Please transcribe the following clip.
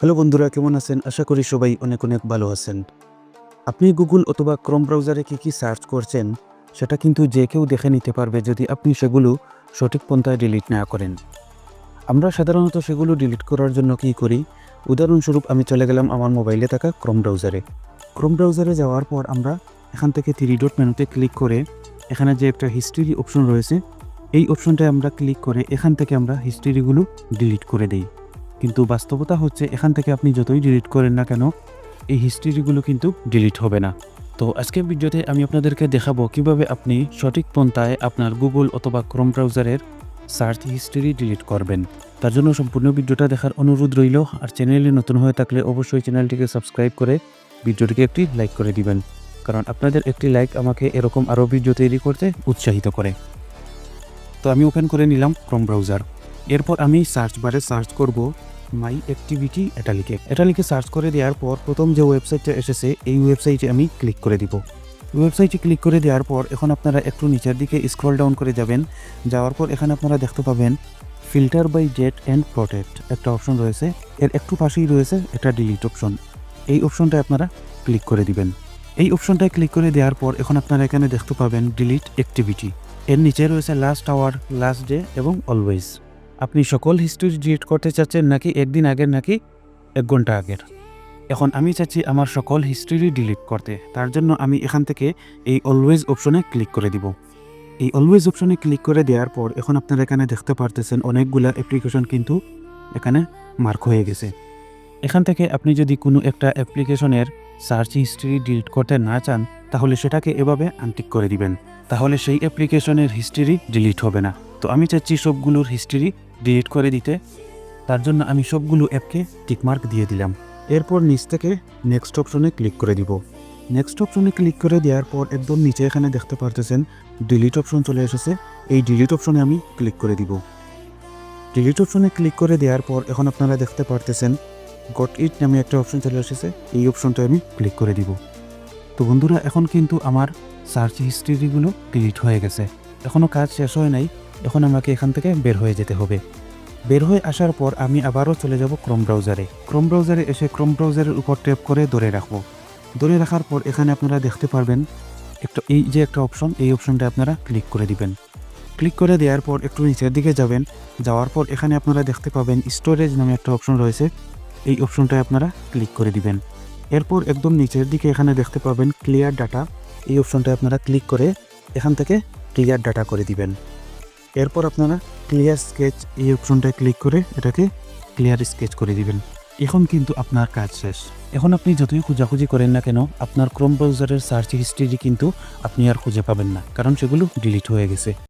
Hello বন্ধুরা, কেমন আছেন? আশা করি সবাই অনেক অনেক ভালো আছেন। আপনি গুগল অথবা ক্রোম ব্রাউজারে কী কী সার্চ করছেন, সেটা কিন্তু যে কেউ দেখে নিতে পারবে যদি আপনি সেগুলো সঠিক পন্থায় ডিলিট না করেন। আমরা সাধারণত সেগুলো ডিলিট করার জন্য কী করি? উদাহরণস্বরূপ, আমি চলে গেলাম আমার মোবাইলে থাকা ক্রোম ব্রাউজারে ক্রোম ব্রাউজারে যাওয়ার পর আমরা এখান থেকে থ্রি ডট মেনুতে ক্লিক করে এখানে যে একটা হিস্ট্রি অপশন রয়েছে, এই অপশনটায় আমরা ক্লিক করে এখান থেকে আমরা হিস্ট্রিগুলো ডিলিট করে দিই। কিন্তু বাস্তবতা হচ্ছে, এখান থেকে আপনি যতই ডিলিট করেন না কেন, এই হিস্ট্রিগুলো কিন্তু ডিলিট হবে না। তো আজকের ভিডিওতে আমি আপনাদেরকে দেখাবো কীভাবে আপনি সঠিক পন্থায় আপনার গুগল অথবা ক্রোম ব্রাউজারের সার্চ হিস্ট্রি ডিলিট করবেন। তার জন্য সম্পূর্ণ ভিডিওটা দেখার অনুরোধ রইল, আর চ্যানেলে নতুন হয়ে থাকলে অবশ্যই চ্যানেলটিকে সাবস্ক্রাইব করে ভিডিওটিকে একটি লাইক করে দিবেন, কারণ আপনাদের একটি লাইক আমাকে এরকম আরও ভিডিও তৈরি করতে উৎসাহিত করে। তো আমি ওপেন করে নিলাম ক্রোম ব্রাউজার এরপর আমি সার্চ বারে সার্চ করব মাই অ্যাক্টিভিটি এটা লিখে এটা লিখে সার্চ করে দেওয়ার পর প্রথম যে ওয়েবসাইটটা এসেছে, এই ওয়েবসাইটে আমি ক্লিক করে দিব। ওয়েবসাইটে ক্লিক করে দেওয়ার পর এখন আপনারা একটু নিচের দিকে স্ক্রল ডাউন করে যাবেন। যাওয়ার পর এখানে আপনারা দেখতে পাবেন filter by date and protect একটা অপশন রয়েছে। এর একটু পাশেই রয়েছে একটা ডিলিট অপশন এই অপশনটায় আপনারা ক্লিক করে দিবেন। এই অপশনটায় ক্লিক করে দেওয়ার পর এখন আপনারা এখানে দেখতে পাবেন ডিলিট অ্যাক্টিভিটি এর নিচে রয়েছে লাস্ট আওয়ার লাস্ট ডে এবং অলওয়েজ আপনি সকল হিস্ট্রি ডিলিট করতে চাচ্ছেন নাকি একদিন আগের নাকি এক ঘণ্টা আগের? এখন আমি চাচ্ছি আমার সকল হিস্ট্রি ডিলিট করতে। তার জন্য আমি এখান থেকে এই অলওয়েজ অপশনে ক্লিক করে দিব। এই অলওয়েজ অপশনে ক্লিক করে দেওয়ার পর এখন আপনারা এখানে দেখতে পারতেছেন অনেকগুলা অ্যাপ্লিকেশন কিন্তু এখানে মার্ক হয়ে গেছে। এখান থেকে আপনি যদি কোনো একটা অ্যাপ্লিকেশনের সার্চ হিস্ট্রি ডিলিট করতে না চান, তাহলে সেটাকে এভাবে আনটিক করে দিবেন। তাহলে সেই অ্যাপ্লিকেশনের হিস্ট্রি ডিলিট হবে না। তো আমি চাচ্ছি সবগুলোর হিস্ট্রি ডিলিট করে দিতে, তার জন্য আমি সবগুলো অ্যাপকে টিকমার্ক দিয়ে দিলাম। এরপর নিচ থেকে নেক্সট অপশনে ক্লিক করে দিব। নেক্সট অপশনে ক্লিক করে দেওয়ার পর একদম নিচে এখানে দেখতে পারতেছেন ডিলিট অপশন চলে এসেছে। এই ডিলিট অপশনে আমি ক্লিক করে দিব। ডিলিট অপশনে ক্লিক করে দেওয়ার পর এখন আপনারা দেখতে পারতেছেন গট ইট নামে একটা অপশন চলে এসেছে, এই অপশনটা আমি ক্লিক করে দিব। তো বন্ধুরা, এখন কিন্তু আমার সার্চ হিস্ট্রিগুলো ডিলিট হয়ে গেছে। এখনও কাজ শেষ হয় নাই এখন আমাকে এখান থেকে বের হয়ে যেতে হবে। বের হয়ে আসার পর আমি আবারও চলে যাব ক্রোম ব্রাউজারে ক্রোম ব্রাউজারে এসে ক্রোম ব্রাউজারের উপর ট্যাপ করে ধরে রাখব। ধরে রাখার পর এখানে আপনারা দেখতে পারবেন একটা এই যে একটা অপশন এই অপশনটা আপনারা ক্লিক করে দিবেন। ক্লিক করে দেওয়ার পর একটু নিচের দিকে যাবেন। যাওয়ার পর এখানে আপনারা দেখতে পাবেন স্টোরেজ নামে একটা অপশন রয়েছে। এই অপশনটায় আপনারা ক্লিক করে দিবেন। এরপর একদম নিচের দিকে এখানে দেখতে পাবেন ক্লিয়ার ডাটা এই অপশনটায় আপনারা ক্লিক করে এখান থেকে ক্লিয়ার ডাটা করে দিবেন। এরপর আপনারা ক্লিয়ার স্কেচ এই অপশনটায় ক্লিক করে এটাকে ক্লিয়ার স্কেচ করে দিবেন। এখন কিন্তু আপনার কাজ শেষ। এখন আপনি যতই খোঁজাখুঁজি করেন না কেন, আপনার ক্রোম ব্রাউজারের সার্চ হিস্ট্রি কিন্তু আপনি আর খুঁজে পাবেন না, কারণ সেগুলো ডিলিট হয়ে গেছে।